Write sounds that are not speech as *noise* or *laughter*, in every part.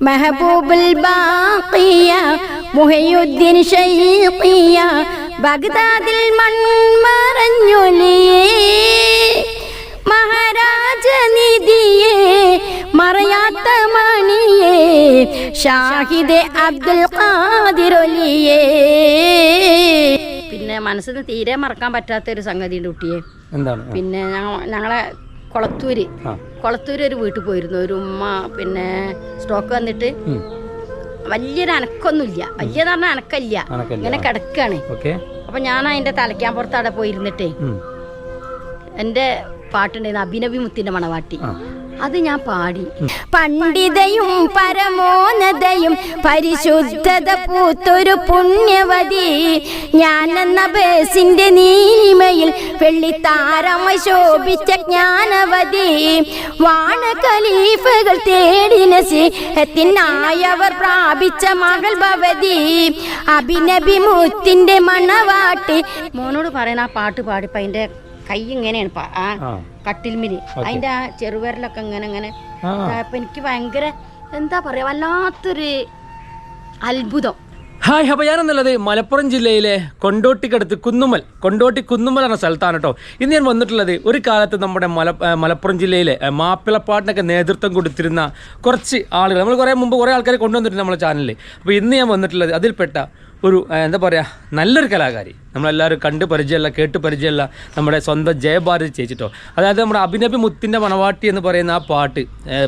മെഹബൂബുൽ ബാഖിയ മുഹയുദ്ദീൻ ഷൈഖിയ ബഗ്ദാദിൽ മൺമറഞ്ഞൊലിയേ മഹാരാജ നിധിയേ മറയാത്ത മണിയേ ഷാഹിദ് അബ്ദുൽ ഖാദിർ ഒലിയേ. പിന്നെ മനസ്സിൽ തീരെ മറക്കാൻ പറ്റാത്ത ഒരു സംഗതിയുണ്ട് കുട്ടിയെ. എന്താണ്? പിന്നെ ഞങ്ങളെ കൊളത്തൂര്. കൊളത്തൂര് ഒരു വീട്ടിൽ പോയിരുന്നു ഒരു ഉമ്മ പിന്നെ സ്റ്റോക്ക് വന്നിട്ട്. വലിയൊരു അനക്കൊന്നുമില്ല വലിയതെന്ന് പറഞ്ഞാൽ അനക്കല്ല. ഇങ്ങനെ കിടക്കാണ് അപ്പൊ ഞാൻ അതിന്റെ തലയ്ക്കാൻ പുറത്ത് അവിടെ പോയിരുന്നിട്ടേ. എന്റെ പാട്ടുണ്ടായിരുന്നു അഭിനവി മുത്തിന്റെ മണവാട്ടി. അത് ഞാൻ പാടി. പണ്ഡിതയും പരമോന്നതയും പരിശുദ്ധത പൂത്തൊരു പുണ്യവതി. ഞാൻ എന്ന ബേസിന്റെ നീലിമയിൽ വെള്ളിത്താരമ ശോഭിച്ച ജ്ഞാനവതി. വാണ ഖലീഫകൾ തേടി നസിഹത്തിനായവർ പ്രാപിച്ച മകൾ ഭവതി. അഭിനബി മുത്തിന്റെ മണവാട്ടി. മോനോട് പറയണ ആ പാട്ട് പാടിപ്പോ അതിന്റെ കൈ ഇങ്ങനെയാണ് ആ കട്ടിൽമിൽ. അതിന്റെ ആ ചെറുവിരലൊക്കെ ഇങ്ങനെ ഇങ്ങനെ. അപ്പൊ എനിക്ക് ഭയങ്കര എന്താ പറയാ വല്ലാത്തൊരു അത്ഭുതം. ഹായ് അപ്പോൾ ഞാനെന്നുള്ളത് മലപ്പുറം ജില്ലയിലെ കൊണ്ടോട്ടിക്കടുത്ത് കുന്നുമ്മൽ കൊണ്ടോട്ടി കുന്നുമ്മൽ എന്ന സ്ഥലത്താണ് കേട്ടോ. ഇന്ന് ഞാൻ വന്നിട്ടുള്ളത് ഒരു കാലത്ത് നമ്മുടെ മല മലപ്പുറം ജില്ലയിലെ മാപ്പിളപ്പാട്ടിനൊക്കെ നേതൃത്വം കൊടുത്തിരുന്ന കുറച്ച് ആളുകൾ നമ്മൾ കുറേ മുമ്പ് കുറേ ആൾക്കാരെ കൊണ്ടുവന്നിട്ടുണ്ട് നമ്മുടെ ചാനലിൽ അപ്പോൾ ഇന്ന് ഞാൻ വന്നിട്ടുള്ളത് അതിൽപ്പെട്ട ഒരു എന്താ പറയുക നല്ലൊരു കലാകാരി. നമ്മളെല്ലാവരും കണ്ട് പരിചയമല്ല കേട്ട് പരിചയമല്ല നമ്മുടെ സ്വന്തം ജയഭാരതി ചേച്ചിട്ടോ. അതായത് നമ്മുടെ അഭിനബി മുത്തിന്റെ മണവാട്ടി എന്ന് പറയുന്ന ആ പാട്ട്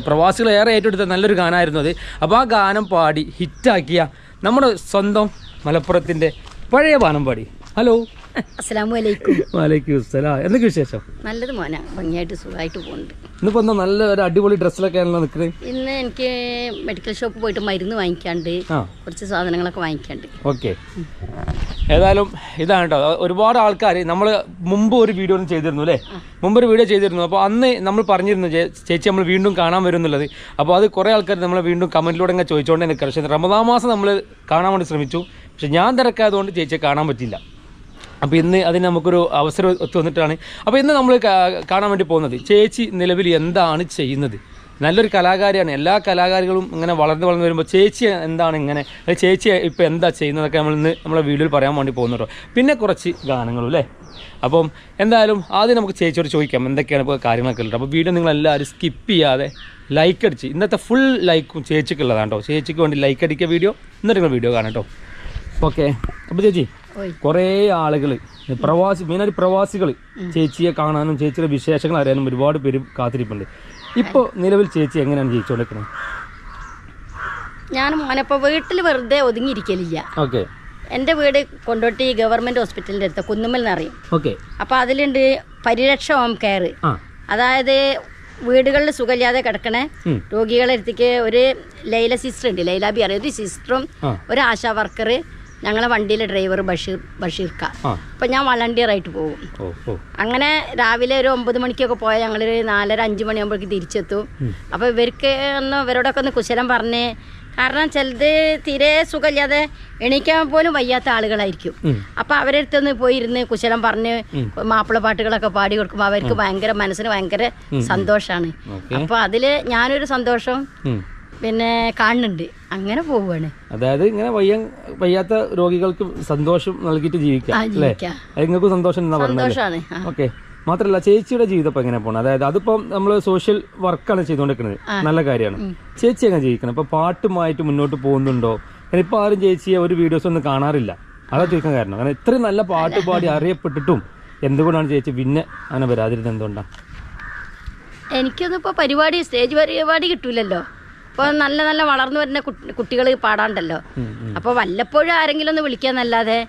പ്രവാസികൾ ഏറെ ഏറ്റെടുത്ത നല്ലൊരു ഗാനമായിരുന്നു അത്. അപ്പോൾ ആ ഗാനം പാടി ഹിറ്റാക്കിയ നമ്മുടെ സ്വന്തം മലപ്പുറത്തിന്റെ പഴയ പാനം പാടി. ഹലോ. എന്തൊക്കെ വിശേഷം? നല്ലത് മോന ഭംഗിയായിട്ട് സുഖമായിട്ട് പോകുന്നുണ്ട് എന്താ നല്ല ഒരു അടിപൊളി ഡ്രസ്സിലൊക്കെ നിൽക്കുന്നത് ഇന്ന് എനിക്ക് മെഡിക്കൽ ഷോപ്പ് പോയിട്ട് മരുന്ന് വാങ്ങിക്കാണ്ട് കുറച്ച് സാധനങ്ങളൊക്കെ വാങ്ങിക്കാണ്ട്. ഓക്കെ. ഏതായാലും ഇതാണ് കേട്ടോ ഒരുപാട് ആൾക്കാർ നമ്മൾ മുമ്പ് ഒരു വീഡിയോ ഒന്നും ചെയ്തിരുന്നു അല്ലേ? മുമ്പ് ഒരു വീഡിയോ ചെയ്തിരുന്നു. അപ്പോൾ അന്ന് നമ്മൾ പറഞ്ഞിരുന്നു ചേച്ചി നമ്മൾ വീണ്ടും കാണാൻ വരും എന്നുള്ളത് അപ്പോൾ അത് കുറേ ആൾക്കാർ നമ്മൾ വീണ്ടും കമന്റിലൂടെ ഇങ്ങനെ ചോദിച്ചുകൊണ്ട് നിൽക്കുക പക്ഷേ റമദാ മാസം നമ്മൾ കാണാൻ വേണ്ടി ശ്രമിച്ചു. പക്ഷെ ഞാൻ തിരക്കായതുകൊണ്ട് ചേച്ചിയെ കാണാൻ പറ്റില്ല അപ്പോൾ ഇന്ന് അതിന് നമുക്കൊരു അവസരം ഒത്തു വന്നിട്ടാണ്. അപ്പോൾ ഇന്ന് നമ്മൾ കാണാൻ വേണ്ടി പോകുന്നത് ചേച്ചി നിലവിൽ എന്താണ് ചെയ്യുന്നത്? നല്ലൊരു കലാകാരിയാണ്. എല്ലാ കലാകാരികളും ഇങ്ങനെ വളർന്ന് വളർന്ന് വരുമ്പോൾ ചേച്ചി എന്താണ് ഇങ്ങനെ ചേച്ചി ഇപ്പോൾ എന്താ ചെയ്യുന്നതൊക്കെ നമ്മൾ ഇന്ന് നമ്മളെ വീഡിയോയിൽ പറയാൻ വേണ്ടി പോകുന്നു കേട്ടോ പിന്നെ കുറച്ച് ഗാനങ്ങളും അല്ലേ? അപ്പം എന്തായാലും ആദ്യം നമുക്ക് ചേച്ചിയോട് ചോദിക്കാം എന്തൊക്കെയാണ് ഇപ്പോൾ കാര്യങ്ങളൊക്കെ ഉള്ളത്. അപ്പോൾ വീഡിയോ നിങ്ങൾ എല്ലാവരും സ്കിപ്പ് ചെയ്യാതെ ലൈക്ക് അടിച്ച് ഇന്നത്തെ ഫുൾ ലൈക്കും ചേച്ചിക്കുള്ളതാണ് കേട്ടോ. ചേച്ചിക്ക് വേണ്ടി ലൈക്ക് അടിക്കുക വീഡിയോ എന്നിട്ട് നിങ്ങൾ വീഡിയോ കാണാം കേട്ടോ. ഓക്കെ അപ്പോൾ ചേച്ചി കുറേ ആളുകൾ പ്രവാസി മെയിനായിട്ട് പ്രവാസികൾ ചേച്ചിയെ കാണാനും ചേച്ചിയുടെ വിശേഷങ്ങൾ അറിയാനും ഒരുപാട് പേര് കാത്തിരിപ്പുണ്ട്. ഇപ്പോൾ നിലവിൽ ചേച്ചി എങ്ങനെയാണ് ജീവിച്ചുകൊണ്ടിരിക്കുന്നത് ഞാൻ മോനപ്പോൾ വീട്ടിൽ വെറുതെ ഒതുങ്ങിയിരിക്കലില്ല. ഓക്കെ. എന്റെ വീട് കൊണ്ടോട്ടി ഗവൺമെന്റ് ഹോസ്പിറ്റലിന്റെ അടുത്ത് കുന്നുമ്മൽ എന്നറിയും ഓക്കെ. അപ്പോൾ അതിലുണ്ട് പരിരക്ഷ ഹോം കെയർ അതായത് വീടുകളിൽ സുഖമില്ലാതെ കിടക്കണേ. രോഗികളെ അടുത്തേക്ക് ഒരു ലൈല സിസ്റ്റർ ഉണ്ട്. ലൈല ബി അറിയാം? ഒരു സിസ്റ്ററും ഒരു ആശാ വർക്കർ ഞങ്ങളെ വണ്ടിയിലെ ഡ്രൈവർ ബഷീർ ബഷീർക്ക. അപ്പം ഞാൻ വളണ്ടിയറായിട്ട് പോകും. അങ്ങനെ രാവിലെ ഒരു ഒമ്പത് മണിക്കൊക്കെ പോയാൽ ഞങ്ങളൊരു നാലര അഞ്ച് മണിയാകുമ്പോഴേക്ക് തിരിച്ചെത്തും. അപ്പോൾ ഇവർക്ക് ഒന്ന് ഇവരോടൊക്കെ ഒന്ന് കുശലം പറഞ്ഞ് കാരണം ചിലത് തീരെ സുഖമില്ലാതെ എണീക്കാൻ പോലും വയ്യാത്ത ആളുകളായിരിക്കും. അപ്പൊ അവരടുത്തൊന്ന് പോയിരുന്ന് കുശലം പറഞ്ഞ് മാപ്പിള പാട്ടുകളൊക്കെ പാടി കൊടുക്കുമ്പോൾ അവർക്ക് ഭയങ്കര മനസ്സിന് ഭയങ്കര സന്തോഷമാണ് അപ്പൊ അതിൽ ഞാനൊരു സന്തോഷം. പിന്നെ കാണുന്നുണ്ട്. അങ്ങനെ പോവാണ്. അതായത് ഇങ്ങനെ വയ്യ വയ്യാത്ത രോഗികൾക്ക് സന്തോഷം നൽകിയിട്ട് ജീവിക്കാം അല്ലേ? നിങ്ങൾക്ക് സന്തോഷം എന്നാ പറഞ്ഞത് ഓക്കെ. മാത്രല്ല ചേച്ചിയുടെ ജീവിതം ഇപ്പം എങ്ങനെ പോകണം അതായത് അതിപ്പം നമ്മൾ സോഷ്യൽ വർക്കാണ് ചെയ്തുകൊണ്ടിരിക്കുന്നത്. നല്ല കാര്യമാണ്. ചേച്ചി എങ്ങനെ ജീവിക്കണം? ഇപ്പൊ പാട്ടുമായിട്ട് മുന്നോട്ട് പോകുന്നുണ്ടോ? കാരണം ഇപ്പൊ ആരും ചേച്ചിയെ ഒരു വീഡിയോസ് ഒന്നും കാണാറില്ല. അതാ ചോദിക്കാൻ കാരണം. കാരണം ഇത്രയും നല്ല പാട്ട് പാടി അറിയപ്പെട്ടിട്ടും എന്തുകൊണ്ടാണ് ചേച്ചി പിന്നെ അങ്ങനെ വരാതിരുന്നത് എന്തുകൊണ്ടാണ് എനിക്കൊന്നും ഇപ്പൊ പരിപാടി സ്റ്റേജ് പരിപാടി കിട്ടൂലല്ലോ. ഇപ്പോൾ നല്ല നല്ല വളർന്നു വരുന്ന കുട്ടികൾ പാടാണ്ടല്ലോ. അപ്പോൾ വല്ലപ്പോഴും ആരെങ്കിലും ഒന്ന് വിളിക്കാന്നല്ലാതെ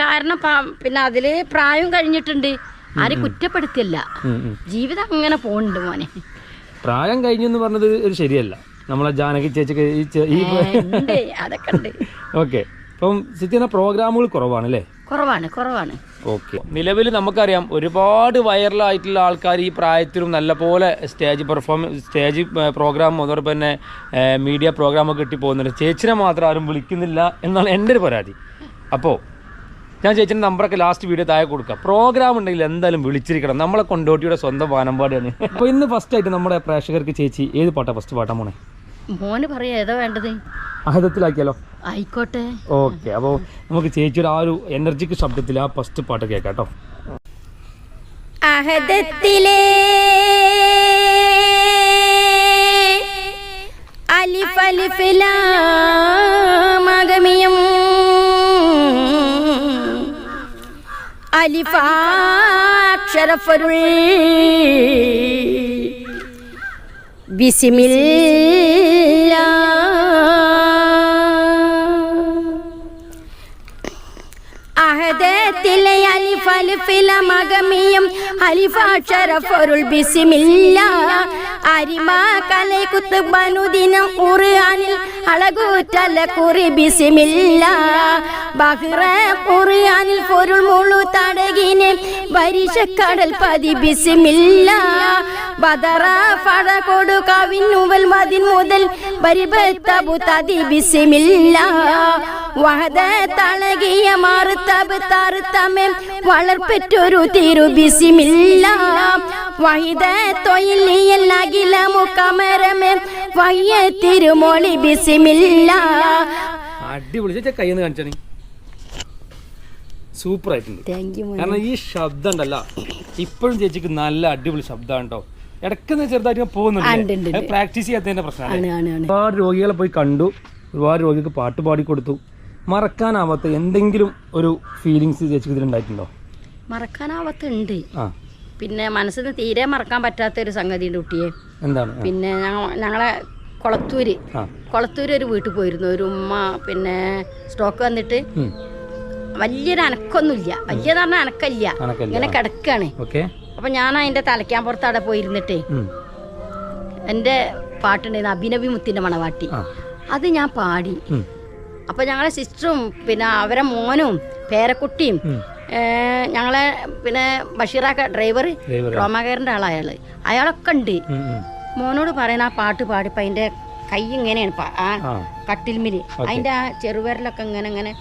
കാരണം പിന്നെ അതിൽ പ്രായം കഴിഞ്ഞിട്ടുണ്ട്. ആരും കുറ്റപ്പെടുത്തിയല്ല. ജീവിതം അങ്ങനെ പോകുന്നുണ്ട് മോനെ. പ്രായം കഴിഞ്ഞു എന്ന് പറഞ്ഞത് ഒരു ശരിയല്ല. നമ്മളെ ജാനകി ചേച്ചിക്ക് ഈ അതൊക്കെ ഉണ്ട്. *laughs* ഓക്കെ. ഇപ്പം സിറ്റിന പ്രോഗ്രാമുകൾ കുറവാണ് അല്ലേ? കുറവാണ് കുറവാണ്. ഓക്കെ നിലവിൽ നമുക്കറിയാം ഒരുപാട് വൈറലായിട്ടുള്ള ആൾക്കാർ ഈ പ്രായത്തിലും നല്ലപോലെ സ്റ്റേജ് പെർഫോം സ്റ്റേജ് പ്രോഗ്രാം അതോടൊപ്പം തന്നെ മീഡിയ പ്രോഗ്രാമൊക്കെ കിട്ടി പോകുന്നുണ്ട്. ചേച്ചിനെ മാത്രം ആരും വിളിക്കുന്നില്ല എന്നാണ് എന്റെ ഒരു പരാതി. അപ്പോൾ ഞാൻ ചേച്ചിന്റെ നമ്പറൊക്കെ ലാസ്റ്റ് വീഡിയോ താഴെ കൊടുക്കാം. പ്രോഗ്രാം ഉണ്ടെങ്കിൽ എന്തായാലും വിളിച്ചിരിക്കണം. നമ്മളെ കൊണ്ടോട്ടിയുടെ സ്വന്തം വാനമ്പാടിയാണ് അപ്പോൾ ഇന്ന് ഫസ്റ്റ് ആയിട്ട് നമ്മുടെ പ്രേക്ഷകർക്ക് ചേച്ചി ഏത് പാട്ടാണ് ഫസ്റ്റ് പാട്ടാണ് മോണേ മോന് പറയാ ഏതാ വേണ്ടത്? അഹിതത്തിലാക്കിയാലോ? ആയിക്കോട്ടെ. ഓക്കെ അപ്പോൾ നമുക്ക് ചേച്ചിയുടെ ആ ഒരു എനർജിക്ക് ശബ്ദത്തിൽ ആ ഫസ്റ്റ് പാട്ട് കേൾക്കാം കേട്ടോ. അഹദത്തിലെ അലിഫ് അലിഫ് ലാം അഗമിയം അലിഫാക്ഷരഫരുൾ ബിസിമില്ല അലിഫ് അലിഫില മകമിയം അലിഫാക്ഷരഫൊരുൾ ബിസിമില്ല. അരിമ കലൈ കുത്തുബനുദിനം ഖുർആനിൽ ബിസിമില്ല. ബിസിമില്ല. ഫടകൊടു മുതൽ ബിസിമില്ല. വഹദ വളർപ്പെറ്റൊരു തിരു ബിസിമില്ല. വഹിദ തൊയിലിയൽ അഖില മുക്കമരമേ വയ്യ തിരുമോളി ബിസിമില്ല. അടിപൊളി. ചേച്ചി കയ്യെന്ന് കാണിച്ചാണ്. സൂപ്പർ ആയിട്ടുണ്ട്. കാരണം ഈ ശബ്ദം ഉണ്ടല്ല ഇപ്പോഴും ചേച്ചിക്ക് നല്ല അടിപൊളി ശബ്ദമാണ് കേട്ടോ ഇടയ്ക്ക് ചെറുതായിട്ട് ഉണ്ട്, ഉണ്ട്, പോകുന്നുണ്ട് പ്രാക്ടീസ് ചെയ്യാത്തതിന്റെ പ്രശ്നമാണ്. ഒരുപാട് രോഗികളെ പോയി കണ്ടു. ഒരുപാട് രോഗികൾക്ക് പാട്ട് പാടി കൊടുത്തു മറക്കാനാവാത്ത എന്തെങ്കിലും ഒരു ഫീലിങ്സ് ചേച്ചിക്ക് ഇതിലുണ്ടായിട്ടുണ്ടോ? മറക്കാനാവത്തുണ്ട് ആ. പിന്നെ മനസ്സിന് തീരെ മറക്കാൻ പറ്റാത്ത ഒരു സംഗതി ഉണ്ട് കുട്ടിയെ. എന്താണ്? പിന്നെ ഞങ്ങ ഞങ്ങളെ കൊളത്തൂര്. കൊളത്തൂര് ഒരു വീട്ടിൽ പോയിരുന്നു. ഒരു ഉമ്മ പിന്നെ സ്റ്റോക്ക് വന്നിട്ട് വലിയൊരു അനക്കൊന്നുമില്ല. വലിയതെന്ന് പറഞ്ഞാൽ അനക്കല്ല. ഇങ്ങനെ കിടക്കാണ്. അപ്പൊ ഞാൻ അതിന്റെ തലയ്ക്കാൻ പുറത്ത് അവിടെ പോയിരുന്നിട്ടേ എന്റെ പാട്ടുണ്ടായിരുന്നു അഭിനവി മുത്തിന്റെ മണവാട്ടി. അത് ഞാൻ പാടി. അപ്പൊ ഞങ്ങളെ സിസ്റ്ററും പിന്നെ അവരെ മോനും പേരക്കുട്ടിയും ഞങ്ങളെ പിന്നെ ബഷീറാക്ക ഡ്രൈവർ റോമാകേറിന്റെ ആളാ അയാൾ അയാളൊക്കെ ഉണ്ട്. മോനോട് പറയുന്ന ആ പാട്ട് പാടിപ്പോ അതിന്റെ കൈ ഇങ്ങനെയാണ് ആ കട്ടിൽമിൽ കട്ടിൽമിൽ. അതിന്റെ ആ ചെറുവിരലൊക്കെ ഇങ്ങനെ ഇങ്ങനെ.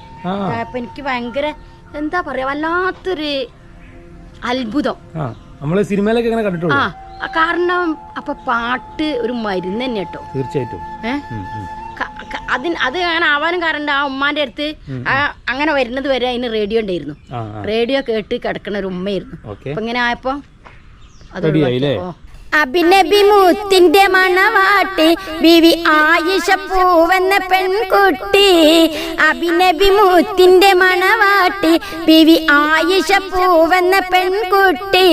അപ്പൊ എനിക്ക് ഭയങ്കര എന്താ പറയാ വല്ലാത്തൊരു അത്ഭുതം. നമ്മൾ സിനിമയിലൊക്കെ ഇങ്ങനെ കണ്ടിട്ടുണ്ട് ആ കാരണം അപ്പൊ പാട്ട് ഒരു മരുന്ന് തന്നെ കേട്ടോ തീർച്ചയായിട്ടും ഏഹ് അതിന് അത് അങ്ങനെ ആവാനും കാരണം ആ ഉമ്മാന്റെ അടുത്ത് ആ അങ്ങനെ വരുന്നത് വരെ അതിന് റേഡിയോ ഉണ്ടായിരുന്നു. റേഡിയോ കേട്ട് കിടക്കണ ഒരു ഉമ്മയായിരുന്നു. അപ്പൊ ഇങ്ങനെ ആയപ്പോ അത് അല്ലേ അഭിനബി മുത്തിന്റെ മണവാട്ടി ബിവി ആയിഷ പൂവെന്ന പെൺകുട്ടി. അഭിനബി മുത്തിന്റെ മണവാട്ടി ബിവി ആയിഷ പൂവെന്ന പെൺകുട്ടി.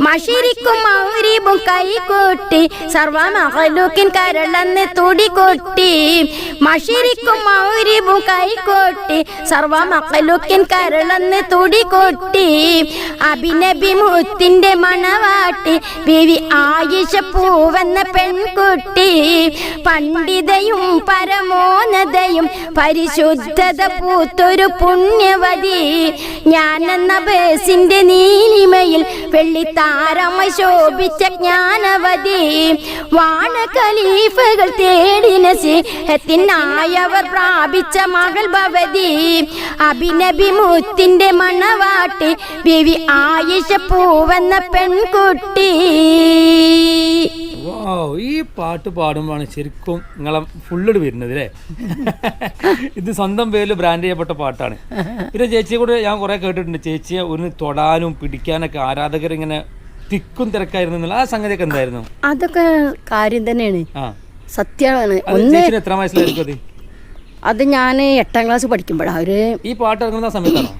മഷിരിക്കും മൗരിബും കൈകൊട്ടി സർവമഹലൂക്കിൻ കരളെന്ന് തുടികൊട്ടി. മഷിരിക്കും മൗരിബും കൈകൊട്ടി സർവമഹലൂക്കിൻ കരളെന്ന് തുടികൊട്ടി. അഭിനബി മുത്തിന്റെ മണവാട്ടി ബിവി ആയിഷ പൂവെന്ന പെൺകുട്ടി പണ്ഡിതയും പരമോന്നതയും പരിശുദ്ധത പൂത്തൊരു പുണ്യവതി. ഞാനെന്ന ബേസിന്റെ നീലിമയിൽ വെള്ളിത്താരമ ശോഭിച്ച ജ്ഞാനവതി. വാണ ഖലീഫകൾ സിഹത്തിനായവർ പ്രാപിച്ച മകൾ ഭവതി. അഭിനബി മുത്തിന്റെ മണവാട്ടി ബിവി ആയിഷ പൂവെന്ന പെൺകുട്ടി. ഈ പാട്ട് പാടുമ്പോഴാണ് ശരിക്കും നിങ്ങളെ ഫുള്ള് വരുന്നത് അല്ലേ *laughs* ഇത് സ്വന്തം പേരിൽ ബ്രാൻഡ് ചെയ്യപ്പെട്ട പാട്ടാണ്. പിന്നെ ചേച്ചിയെ കൂടെ ഞാൻ കുറെ കേട്ടിട്ടുണ്ട്. ചേച്ചിയെ ഒരു തൊടാനും പിടിക്കാനൊക്കെ ആരാധകർ ഇങ്ങനെ തിക്കും തിരക്കായിരുന്നു ആ സംഗതിയൊക്കെ എന്തായിരുന്നു? അതൊക്കെ കാര്യം തന്നെയാണ്. സത്യമാണ് ഒന്ന് എത്ര വയസ്സിലായിരിക്കും അത്? അത് ഞാൻ എട്ടാം ക്ലാസ് പഠിക്കുമ്പോഴാണ് അവർ ഈ പാട്ട് ഇറങ്ങുന്ന സമയത്താണോ?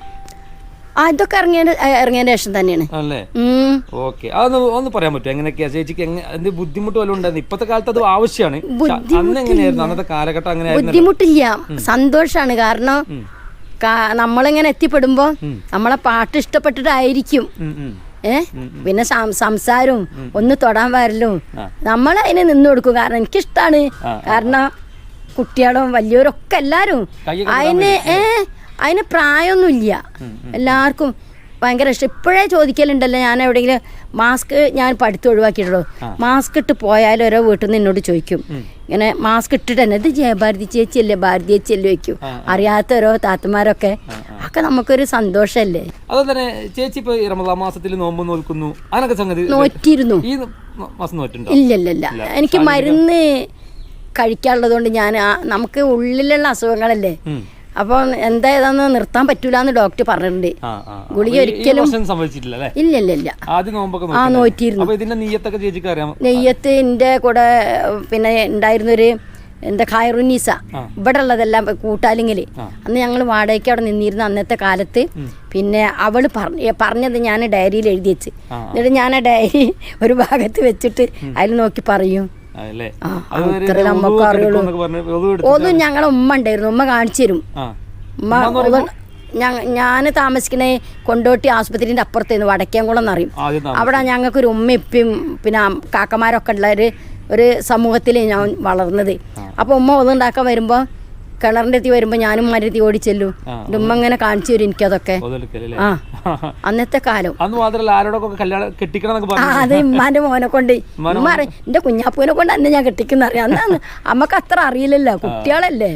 അതൊക്കെ ഇറങ്ങിയ ഇറങ്ങിയതിന് ശേഷം തന്നെയാണ്. ഓക്കെ. അതൊന്ന് ഒന്ന് പറയാൻ പറ്റും എങ്ങനെയൊക്കെയാ? ചേച്ചിക്ക് എന്ത് ബുദ്ധിമുട്ട് വല്ലതും ഉണ്ടായിരുന്നു ഇപ്പോഴത്തെ കാലത്ത് അത് ആവശ്യമാണ്. പക്ഷെ അന്ന് എങ്ങനെയായിരുന്നു? അന്നത്തെ കാലഘട്ടം അങ്ങനെ ബുദ്ധിമുട്ടില്ല. സന്തോഷാണ്. കാരണം നമ്മളിങ്ങനെ എത്തിപ്പെടുമ്പോ നമ്മളെ പാട്ട് ഇഷ്ടപ്പെട്ടിട്ടായിരിക്കും. ഏഹ് പിന്നെ സംസാരവും ഒന്ന് തൊടാൻ വരലും. നമ്മൾ അതിനെ നിന്ന് കൊടുക്കും. കാരണം എനിക്കിഷ്ടാണ്. കാരണം കുട്ടികളും വലിയവരൊക്കെ എല്ലാരും അതിന് ഏ അതിന് പ്രായമൊന്നുമില്ല. എല്ലാവർക്കും ഭയങ്കര ഇഷ്ടം. ഇപ്പോഴേ ചോദിക്കലുണ്ടല്ലോ ഞാൻ എവിടെയെങ്കിലും മാസ്ക് ഞാൻ പഠിത്തം ഒഴിവാക്കിയിട്ടുള്ളൂ മാസ്ക് ഇട്ട് പോയാലും ഓരോ വീട്ടിൽ നിന്ന് എന്നോട് ചോദിക്കും. ഇങ്ങനെ മാസ്ക് ഇട്ടിട്ട് തന്നെ ഇത് ജയഭാരതി ചേച്ചിയല്ലേ ഭാരതി ചേച്ചിയല്ലേ വയ്ക്കും അറിയാത്ത ഓരോ താത്തമാരൊക്കെ. ഒക്കെ നമുക്കൊരു സന്തോഷമല്ലേ? അതുപോലെ തന്നെ ചേച്ചി ഇപ്പൊ റമദാൻ മാസത്തിൽ നോമ്പ് നോൽക്കുന്നു. അങ്ങനൊക്കെ സംഗതി നോറ്റിരുന്നു. ഈ മാസം നോറ്റുണ്ടോ ഇല്ലല്ലല്ല. എനിക്ക് മരുന്ന് കഴിക്കാനുള്ളതുകൊണ്ട് ഞാൻ നമുക്ക് ഉള്ളിലുള്ള അസുഖങ്ങളല്ലേ. അപ്പോൾ എന്താ ഏതാന്ന് നിർത്താൻ പറ്റൂല എന്ന് ഡോക്ടർ പറഞ്ഞിട്ടുണ്ട്. ഗുളിക ഒരിക്കലും- ഇല്ല ഇല്ല ഇല്ല. ആ? നോറ്റിയിരുന്നു. നെയ്യത്ത് എന്റെ കൂടെ പിന്നെ ഉണ്ടായിരുന്നൊരു എന്താ ഖൈറുന്നീസ ഇവിടെ ഉള്ളതെല്ലാം കൂട്ടാലിങ്ങിൽ അന്ന് ഞങ്ങൾ വാടകയ്ക്ക് അവിടെ നിന്നിരുന്ന അന്നത്തെ കാലത്ത്. പിന്നെ അവൾ പറഞ്ഞ പറഞ്ഞത് ഞാൻ ഡയറിയിൽ എഴുതി വെച്ച് എന്നിട്ട് ഞാൻ ആ ഡയറി ഒരു ഭാഗത്ത് വെച്ചിട്ട് അതിൽ നോക്കി പറയും. ഒന്നും ഞങ്ങളെ ഉമ്മ ഉണ്ടായിരുന്നു. ഉമ്മ കാണിച്ചു തരും. ഉമ്മ ഞാൻ താമസിക്കണേ കൊണ്ടോട്ടി ആസ്പത്രിന്റെ അപ്പുറത്തേന്ന് വടക്കേംകുളം എന്നറിയും അവിടെ ഞങ്ങൾക്ക് അവിടെ ഞങ്ങൾക്കൊരു ഇപ്പം പിന്നെ കാക്കമാരൊക്കെ ഉള്ള ഒരു ഒരു സമൂഹത്തിൽ ഞാൻ വളർന്നത്. അപ്പോൾ ഉമ്മ ഒന്നുണ്ടാക്കാൻ വരുമ്പോൾ കിണറിന്റെ എത്തി വരുമ്പോ ഞാനും മരുത്തി ഓടിച്ചെല്ലും. ഉമ്മ ഇങ്ങനെ കാണിച്ചു തരും എനിക്കതൊക്കെ. ആ അന്നത്തെ കാലം. അന്ന് മാത്രല്ല ആരോടൊക്കെ കല്യാണം കെട്ടിക്കണം അത് ഉമ്മാന്റെ മോനെ കൊണ്ട്. ഉമ്മ അറിയാം എന്റെ കുഞ്ഞാപ്പൂനെ കൊണ്ട് അന്ന് ഞാൻ കെട്ടിക്കുന്ന അറിയാം. അന്ന് അമ്മയ്ക്ക് അത്ര അറിയില്ലല്ലോ കുട്ടികളല്ലേ?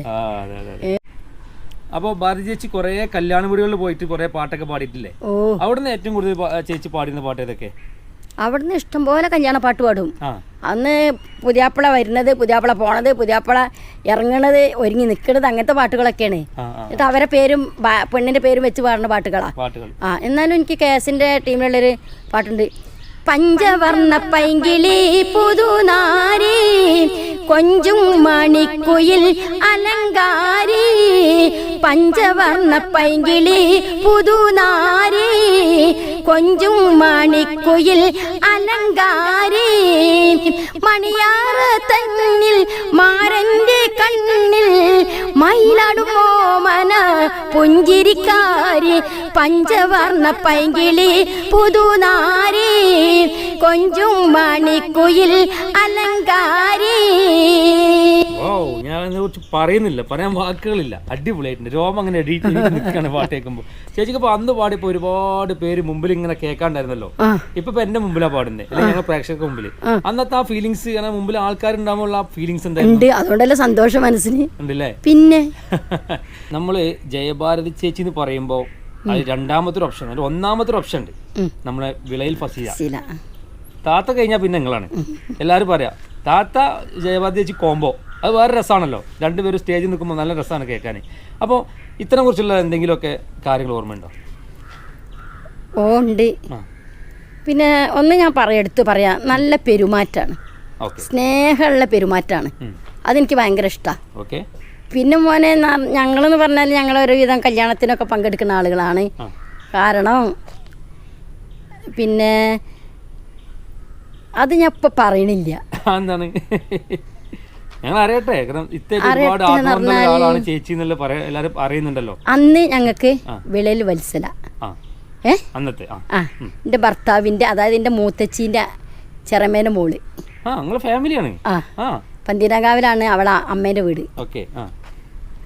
അപ്പോൾ ഭാരതി ചേച്ചി കുറേ കല്യാണ വീടുകളിൽ പോയിട്ട് കുറേ പാട്ടൊക്കെ പാടിയിട്ടില്ലേ? ഓ. അവിടുന്ന് ഏറ്റവും കൂടുതൽ ചേച്ചി പാടിയിരുന്ന പാട്ട് ഏതൊക്കെ? അവിടുന്ന് ഇഷ്ടംപോലെ കല്യാണ പാട്ട് പാടും. അന്ന് പുതിയാപ്പിള വരുന്നത് പുതിയാപ്പിള പോണത് പുതിയാപ്പിള ഇറങ്ങണത് ഒരുങ്ങി നിൽക്കണത് അങ്ങനത്തെ പാട്ടുകളൊക്കെയാണ്. എന്നിട്ട് അവരെ പേരും പെണ്ണിന്റെ പേരും വെച്ച് പാടുന്ന പാട്ടുകളാ. ആ എന്നാലും എനിക്ക് കേസിന്റെ ടീമിലുള്ളൊരു പാട്ടുണ്ട്. പഞ്ചവർണ പൈങ്കിളി പുതുനാരി കൊഞ്ചും മണിക്കുയിൽ അലങ്കാരി. പഞ്ചവർണ പൈങ്കിളി പുതുനാരി കൊഞ്ചും മണിക്കുയിൽ അലങ്കാരി. മണിയാറ് തന്നിൽ മാരന്റെ കണ്ണിൽ മയിലാടുമോ മന പുഞ്ചിരിക്കാരി. പഞ്ചവർണ പൈങ്കിളി പുതുനാരി. കൊഞ്ചും മണിക്കുയിൽ അലങ്കാരി. അതിനെ കുറിച്ച് പറയുന്നില്ല പറയാൻ വാക്കുകളില്ല. അടിപൊളിയായിട്ടുണ്ട്. രോമം അങ്ങനെ എഡിറ്റ് നിൽക്കുകയാണ് പാട്ട് കേൾക്കുമ്പോൾ. ചേച്ചിക്ക് ഇപ്പൊ അന്ന് പാടിയപ്പോ ഒരുപാട് പേര് മുമ്പിൽ ഇങ്ങനെ കേൾക്കാണ്ടായിരുന്നല്ലോ. ഇപ്പൊ ഇപ്പൊ എന്റെ മുമ്പിലാ പാടുന്നത് അല്ലെങ്കിൽ ഞങ്ങൾ പ്രേക്ഷകർക്ക് മുമ്പിൽ അന്നത്തെ ആ ഫീലിങ്സ് ഇങ്ങനെ മുമ്പിൽ ആൾക്കാരുണ്ടാകുമ്പോൾ ആ ഫീലിങ്സ് ഉണ്ട്. അതുകൊണ്ടല്ലേ സന്തോഷം മനസ്സിന്. ഉണ്ടല്ലേ? പിന്നെ? *laughs* നമ്മൾ ജയഭാരതി ചേച്ചി എന്ന് പറയുമ്പോൾ അത് രണ്ടാമത്തെ ഒരു ഓപ്ഷൻ അതിൽ ഒന്നാമത്തെ ഒരു ഓപ്ഷൻ ഉണ്ട് നമ്മളെ വിളയിൽ ഫസീല. താത്ത കഴിഞ്ഞാൽ പിന്നെ നിങ്ങളാണ് എല്ലാവരും പറയാം താത്ത ജയഭാരതി ചേച്ചി കോംബോ അത് വേറെ രസമാണല്ലോ. രണ്ടുപേരും സ്റ്റേജിൽ നിൽക്കുമ്പോൾ നല്ല രസമാണ് കേൾക്കാൻ അപ്പോൾ ഇത്തരം കുറിച്ചുള്ള എന്തെങ്കിലുമൊക്കെ കാര്യങ്ങൾ ഓർമ്മയുണ്ടോ? ഓ ഉണ്ട്. പിന്നെ ഒന്ന് ഞാൻ പറയാം എടുത്ത് പറയാം. നല്ല പെരുമാറ്റാണ് സ്നേഹമുള്ള പെരുമാറ്റാണ് അതെനിക്ക് ഭയങ്കര ഇഷ്ടമാണ് ഓക്കെ. പിന്നെ മോനെ ഞങ്ങളെന്ന് പറഞ്ഞാൽ ഞങ്ങൾ ഒരുവിധം കല്യാണത്തിനൊക്കെ പങ്കെടുക്കുന്ന ആളുകളാണ്. കാരണം പിന്നെ അത് ഞാൻ ഇപ്പം പറയണില്ല. എന്താണ്? ഞങ്ങൾ അറിയട്ടെ കാരണം ഇത്തേക്ക് ഒരുപാട് ആളാണ് ചേച്ചി എന്നല്ല പറയാ എല്ലാവരും അറിയുന്നുണ്ടല്ലോ. അന്ന് ഞങ്ങൾക്ക്. വിളയിൽ വത്സല ഏ? അന്നത്തെ ആ. എന്റെ ഭർത്താവിന്റെ അതായത് എന്റെ മൂത്തച്ചീന്റെ ചെറമേന മോൾ. ആ നിങ്ങൾ ഫാമിലിയാണ്? ആ. പന്തീരാങ്കാവിലാണ് അവളെ അമ്മേന്റെ വീട്. ഓക്കെ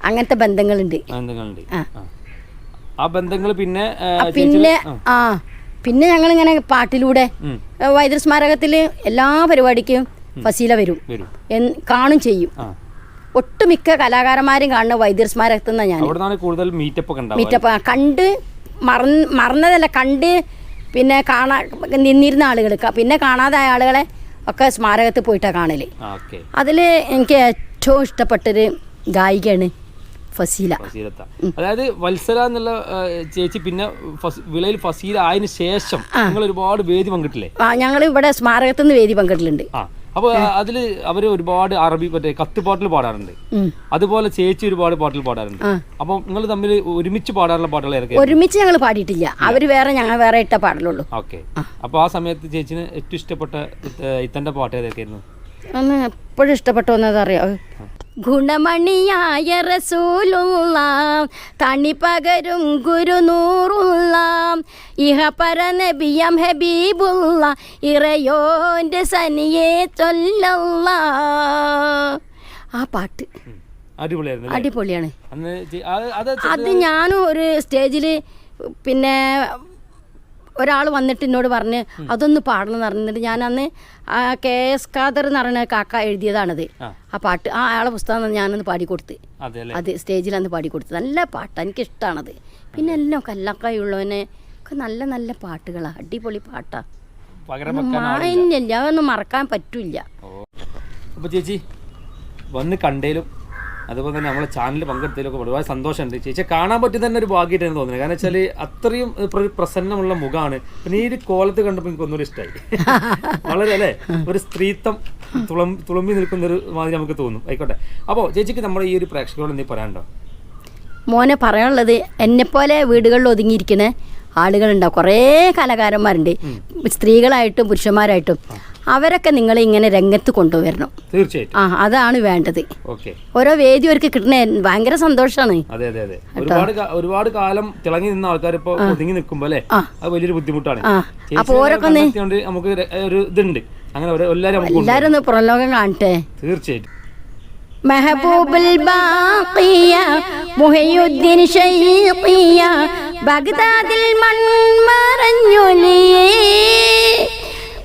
അങ്ങനത്തെ ബന്ധങ്ങളുണ്ട്. ബന്ധങ്ങളുണ്ട്. ആ. ബന്ധങ്ങൾ പിന്നെ പിന്നെ ആ, പിന്നെ ഞങ്ങൾ ഇങ്ങനെ പാട്ടിലൂടെ വൈദ്യുതി സ്മാരകത്തിൽ എല്ലാ പരിപാടിക്കും ഫസീല വരും. കാണും ചെയ്യും. ഒട്ടുമിക്ക കലാകാരന്മാരും കാണുന്ന വൈദ്യുതി സ്മാരകത്തിൽ ഞാൻ. കൂടുതൽ മീറ്റപ്പ് കണ്ട് മറന്ന് മറന്നതല്ല കണ്ട് പിന്നെ കാണാ നിന്നിരുന്ന ആളുകൾ പിന്നെ കാണാതായ ആളുകളെ ഒക്കെ സ്മാരകത്തിൽ പോയിട്ടാണ് കാണൽ ആ അതിൽ എനിക്ക് ഏറ്റവും ഇഷ്ടപ്പെട്ടൊരു ഗായികയാണ് ഫസീല. അതായത് വത്സല എന്നുള്ള ചേച്ചി പിന്നെ വിളയിൽ ഫസീല ആയതിനു ശേഷം നിങ്ങൾ ഒരുപാട് വേദി പങ്കിട്ടില്ലേ? ഞങ്ങൾ ഇവിടെ സ്മാരകത്തിൽ നിന്ന് വേദി പങ്കിടലുണ്ട്. ആ. അപ്പോൾ അതിൽ അവർ ഒരുപാട് അറബി മറ്റേ കത്ത് പാട്ടിൽ പാടാറുണ്ട്. അതുപോലെ ചേച്ചി ഒരുപാട് പാട്ടിൽ പാടാറുണ്ട്. അപ്പൊ നിങ്ങൾ തമ്മിൽ ഒരുമിച്ച് പാടാറുള്ള പാട്ടുകൾ ഏതൊക്കെ? ഒരുമിച്ച് ഞങ്ങൾ പാടിയിട്ടില്ല. അവർ വേറെ ഞങ്ങൾ വേറെ ഇട്ട പാടലുള്ളൂ ഓക്കെ. അപ്പോൾ ആ സമയത്ത് ചേച്ചിന് ഏറ്റവും ഇഷ്ടപ്പെട്ട ഇത്ത- ഇത്തന്റെ പാട്ട് ഏതൊക്കെയായിരുന്നു? അന്ന് എപ്പോഴും ഇഷ്ടപ്പെട്ടു വന്നതറിയോ ഗുണമണിയായ റസൂലുള്ള തണി പകരും ഗുരുനൂറുള്ള ഇഹ പര നബിയം ഹബീബുള്ള ഇറയോന്റെ സനിയെ ചൊല്ലല്ല ആ പാട്ട് അടിപൊളിയാണ്. അന്ന് അത് ഞാനും ഒരു സ്റ്റേജിൽ പിന്നെ ഒരാൾ വന്നിട്ട് എന്നോട് പറഞ്ഞ് അതൊന്ന് പാടണം എന്ന് പറഞ്ഞിട്ട് ഞാൻ അന്ന് കെ. എസ്. ഖാദർ എന്ന് പറയുന്ന കാക്ക എഴുതിയതാണത്. ആ. പാട്ട് ആ അയാളെ പുസ്തകം ഞാനൊന്ന് പാടിക്കൊടുത്ത്. അതെ സ്റ്റേജിൽ അന്ന് പാടിക്കൊടുത്ത്. നല്ല പാട്ട് എനിക്ക് ഇഷ്ടമാണത് പിന്നെ എല്ലാം കല്ലക്കായുള്ളവനെ ഒക്കെ നല്ല നല്ല പാട്ടുകളാണ് അടിപൊളി പാട്ടാണ് മായില്ല അതൊന്നും മറക്കാൻ പറ്റൂല ചേച്ചി വന്ന് കണ്ടേലും അതുപോലെ തന്നെ നമ്മളെ ചാനൽ പങ്കെടുത്തതിലൊക്കെ ഒരുപാട് സന്തോഷമുണ്ട്. ചേച്ചി കാണാൻ പറ്റി തന്നെ ഒരു ഭാഗ്യമായിട്ടാണ് തോന്നുന്നത് കാരണം വെച്ചാൽ അത്രയും ഒരു പ്രസന്നമുള്ള മുഖമാണ്. പിന്നെ ഈ ഒരു കോലത്ത് കണ്ടപ്പോൾ എനിക്ക് ഒന്നുകൂടി ഇഷ്ടമായി വളരെ അല്ലേ? ഒരു സ്ത്രീത്വം തുളം തുളുമ്പി നിൽക്കുന്ന ഒരു മാതിരി നമുക്ക് തോന്നും. ആയിക്കോട്ടെ. അപ്പോൾ ചേച്ചിക്ക് നമ്മുടെ ഈ ഒരു പ്രേക്ഷകരോട് എന്തെങ്കിലും പറയാനുണ്ടോ? മോനെ പറയാനുള്ളത് എന്നെപ്പോലെ വീടുകളിൽ ഒതുങ്ങിയിരിക്കുന്ന ആളുകളുണ്ടാവും. കുറേ കലാകാരന്മാരുണ്ട്. സ്ത്രീകളായിട്ടും പുരുഷന്മാരായിട്ടും. അവരൊക്കെ നിങ്ങളെ ഇങ്ങനെ രംഗത്ത് കൊണ്ടുവരണം. തീർച്ചയായിട്ടും. ആ അതാണ് വേണ്ടത്. ഓക്കെ. ഓരോ വേദി അവർക്ക് കിട്ടണ ഭയങ്കര സന്തോഷമാണ് അതെ അതെ അതെ. ഒരുപാട് ഒരുപാട് കാലം തിളങ്ങി നിന്ന ആൾക്കാർ ഇപ്പൊ ഒതുങ്ങി നിൽക്കുമ്പോ അല്ലേ? അത് വലിയൊരു ബുദ്ധിമുട്ടാണ്. അപ്പൊ ഓരോക്കെ നമുക്ക് ഒരു- ഇതുണ്ട്. അങ്ങനെ എല്ലാരും. എല്ലാവരും ഒന്ന് പുറം ലോകം കാണട്ടെ. തീർച്ചയായിട്ടും. മെഹബൂബുൽ ബാഖിയ മുഹയുദ്ദീൻ ഷൈഖിയ ബഗ്ദാദിൽ മൺമറഞ്ഞൊലിയേ.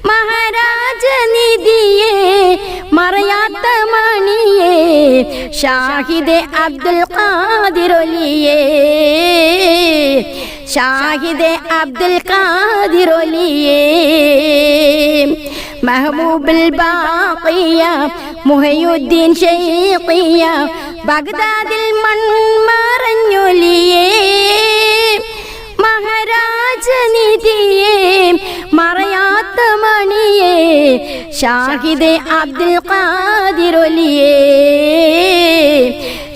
മഹാരാജ നിധിയേ മറയാത്ത മണിയെ ഷാഹിദ് അബ്ദുൽ ഖാദിറൊലിയേ. ഷാഹിദ് അബ്ദുൽ ഖാദിറൊലിയേ. മെഹബൂബിൽ ബാഖിയ മുഹയുദ്ദീൻ ഷൈഖിയ ബഗ്ദാദിൽ മൺമറഞ്ഞൊലിയേ. മഹാരാജ നിധിയേ മറയാത്ത മണിയേ ഷാഹിദ് അബ്ദുൽ ഖാദിറൊലിയേ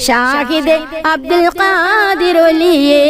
ഷാഹിദ് അബ്ദുൽ ഖാദിറൊലിയേ